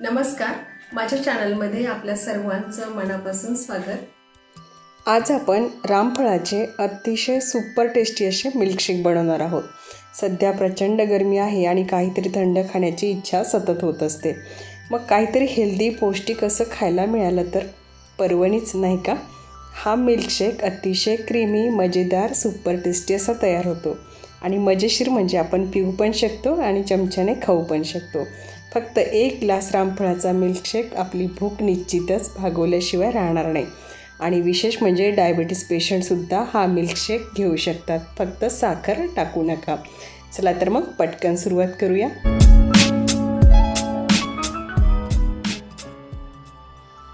नमस्कार. माझ्या चॅनलमध्ये आपल्या सर्वांचं मनापासून स्वागत. आज आपण रामफळाचे अतिशय सुपर टेस्टी असे मिल्कशेक बनवणार आहोत. सध्या प्रचंड गरमी आहे आणि काहीतरी थंड खाण्याची इच्छा सतत होत असते. मग काहीतरी हेल्दी पौष्टिक असं खायला मिळालं तर परवणीच नाही का? हा मिल्कशेक अतिशय क्रीमी मजेदार सुपर टेस्टी असा तयार होतो. आणि मजेशीर म्हणजे आपण पिऊ पण शकतो आणि चमच्याने खाऊ पण शकतो. फक्त एक ग्लास रामफळाचा मिल्कशेक आपली भूक निश्चितच भागवल्याशिवाय राहणार नाही. आणि विशेष म्हणजे डायबिटीस पेशंटसुद्धा हा मिल्कशेक घेऊ शकतात. फक्त साखर टाकू नका. चला तर मग पटकन सुरुवात करूया.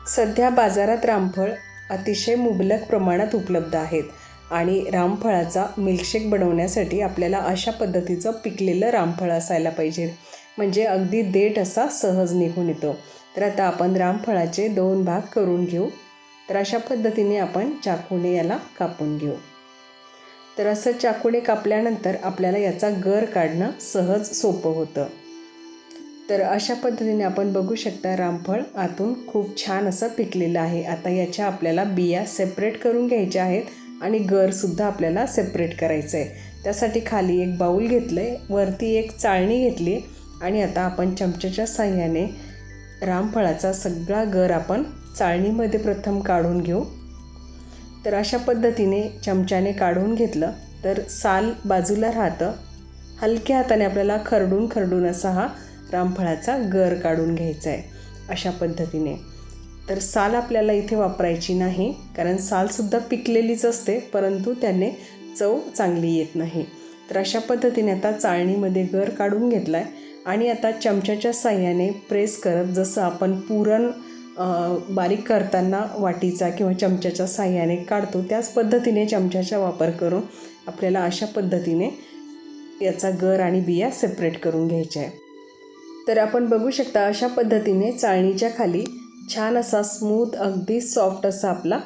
सध्या बाजारात रामफळ अतिशय मुबलक प्रमाणात उपलब्ध आहेत. आणि रामफळाचा मिल्कशेक बनवण्यासाठी आपल्याला अशा पद्धतीचं पिकलेलं रामफळ असायला पाहिजे. म्हणजे अगदी देठ असा सहज निघून येतो. तर आता आपण रामफळाचे दोन भाग करून घेऊ. तर अशा पद्धतीने आपण चाकूने याला कापून घेऊ. तर असं चाकूने कापल्यानंतर आपल्याला याचा गर काढणं सहज सोपं होतं. तर अशा पद्धतीने आपण बघू शकता रामफळ आतून खूप छान असं पिकलेलं आहे. आता याच्या आपल्याला बिया सेपरेट करून घ्यायच्या आहेत. आणि गरसुद्धा आपल्याला सेपरेट करायचं आहे त्यासाठी खाली एक बाऊल घेतलं आहे वरती एक चाळणी घेतली आणि आता आपण चमच्याच्या साह्याने रामफळाचा सगळा गर आपण चाळणीमध्ये प्रथम काढून घेऊ. तर अशा पद्धतीने चमच्याने काढून घेतलं तर साल बाजूला राहतं. हलक्या हाताने आपल्याला खरडून खरडून असा हा रामफळाचा गर काढून घ्यायचा आहे अशा पद्धतीने. तर साल आपल्याला इथे वापरायची नाही कारण सालसुद्धा पिकलेलीच असते परंतु त्याने चव चांगली येत नाही. तर अशा पद्धतीने आता चाळणीमध्ये गर काढून घेतला आहे आणि आता चमच्याच्या साह्याने प्रेस करत जसं आपण पुरण बारीक करताना वाटीचा किंवा चमच्याच्या साह्याने काढतो त्याच पद्धतीने चमच्याचा वापर करून आपल्याला अशा पद्धतीने याचा गर आणि बिया सेपरेट करून घ्यायच्या आहे तर आपण बघू शकता अशा पद्धतीने चाळणीच्या खाली छान असा स्मूथ अगदी सॉफ्ट असा आपला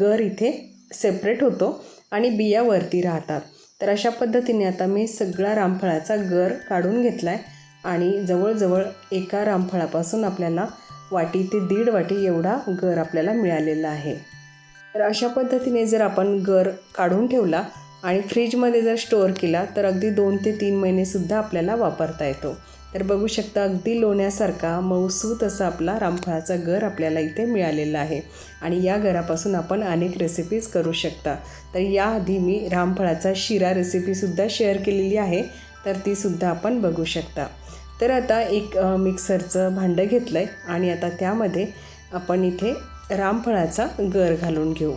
गर इथे सेपरेट होतो आणि बिया वरती राहतात. तर अशा पद्धतीने आता मी सगळा रामफळाचा गर काढून घेतला आहे आणि जवळजवळ एका रामफळापासून आपल्याला वाटी ते दीड वाटी एवढा गर आपल्याला मिळालेला आहे. तर अशा पद्धतीने जर आपण गर काढून ठेवला आणि फ्रीजमध्ये जर स्टोअर केला तर अगदी दोन ते तीन महिनेसुद्धा आपल्याला वापरता येतो. तर बघू शकता अगदी लोण्यासारखा मऊसूत असा आपला रामफळाचा गर आपल्याला इथे मिळालेला आहे. आणि या घरापासून आपण अनेक रेसिपीज करू शकता. तर याआधी मी रामफळाचा शिरा रेसिपीसुद्धा शेअर केलेली आहे. तर तीसुद्धा आपण बघू शकता. तर आता एक मिक्सरचं भांडं घेतलं आहे आणि आता त्यामध्ये आपण इथे रामफळाचा गर घालून घेऊ.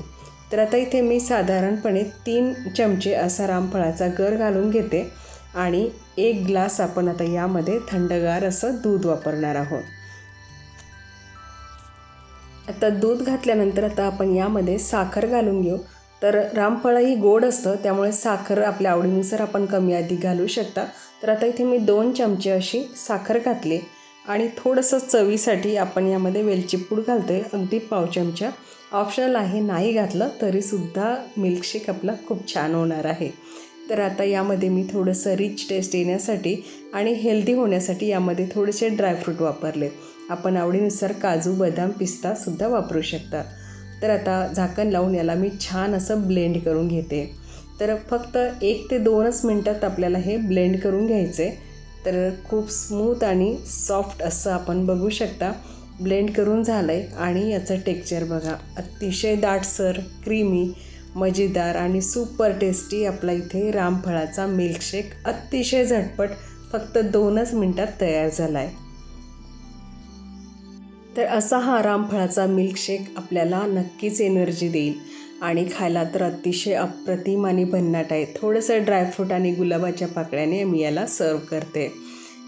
तर आता इथे मी साधारणपणे तीन चमचे असा रामफळाचा गर घालून घेते. आणि एक ग्लास आपण आता यामध्ये थंडगार असं दूध वापरणार आहोत. आता दूध घातल्यानंतर आता आपण यामध्ये साखर घालून घेऊ. तर रामफळ ही गोड असतं त्यामुळे साखर आपल्या आवडीनुसार आपण कमी आधी घालू शकता. तर आता इथे मी दोन चमचे अशी साखर घातली. आणि थोडंसं चवीसाठी आपण यामध्ये वेलची पूड घालतो आहे अगदी पाव चमचा. ऑप्शनल आहे नाही घातलं तरीसुद्धा मिल्कशेक आपला खूप छान होणार आहे. तर आता यामध्ये मी थोडंसं रिच टेस्ट येण्यासाठी आणि हेल्दी होण्यासाठी यामध्ये थोडेसे ड्रायफ्रूट वापरले. आपण आवडीनुसार काजू बदाम पिस्तासुद्धा वापरू शकता. तर आता झाकण लावून याला मी छान असं ब्लेंड करून घेते. तर फक्त एक ते दोनच मिनटात आपल्याला हे ब्लेंड करून घ्यायचे. तर खूप स्मूथ आणि सॉफ्ट असं आपण बघू शकता. ब्लेंड करून झालं आहे आणि याचं टेक्चर बघा. अतिशय दाटसर क्रीमी मजेदार आणि सुपर टेस्टी आपला इथे रामफळाचा मिल्कशेक अतिशय झटपट फक्त दोनच मिनटात तयार झाला आहे तर असा हा रामफळाचा मिल्कशेक आपल्याला नक्कीच एनर्जी देईल. आणि खायला तर अतिशय अप्रतिम आणि भन्नाट आहे. थोडंसं ड्रायफ्रूट आणि गुलाबाच्या पाकळ्याने मी याला सर्व करते.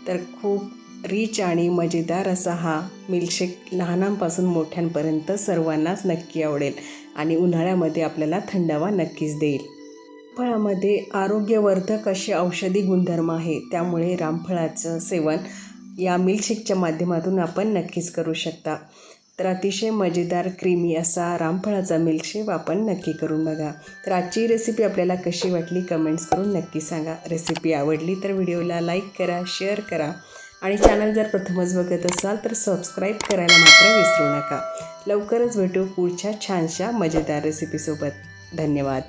तर खूप रिच आणि मजेदार असा हा मिल्कशेक लहानांपासून मोठ्यांपर्यंत सर्वांनाच नक्की आवडेल. आणि उन्हाळ्यामध्ये आपल्याला थंडावा नक्कीच देईल. फळामध्ये आरोग्यवर्धक असे औषधी गुणधर्म आहे. त्यामुळे रामफळाचं सेवन या मिल्कशेकच्या माध्यमातून आपण नक्कीच करू शकता. तर अतिशय मजेदार क्रीमी असा रामफळाचा मिल्कशेक आपण नक्की करून बघा. तर आजची रेसिपी आपल्याला कशी वाटली कमेंट्स करून नक्की सांगा. रेसिपी आवडली तर व्हिडिओला लाईक करा शेअर करा. आणि चॅनल जर प्रथमच बघत असाल तर सबस्क्राईब करायला मात्र विसरू नका. लवकरच भेटू पुढच्या छानशा मजेदार रेसिपीसोबत धन्यवाद.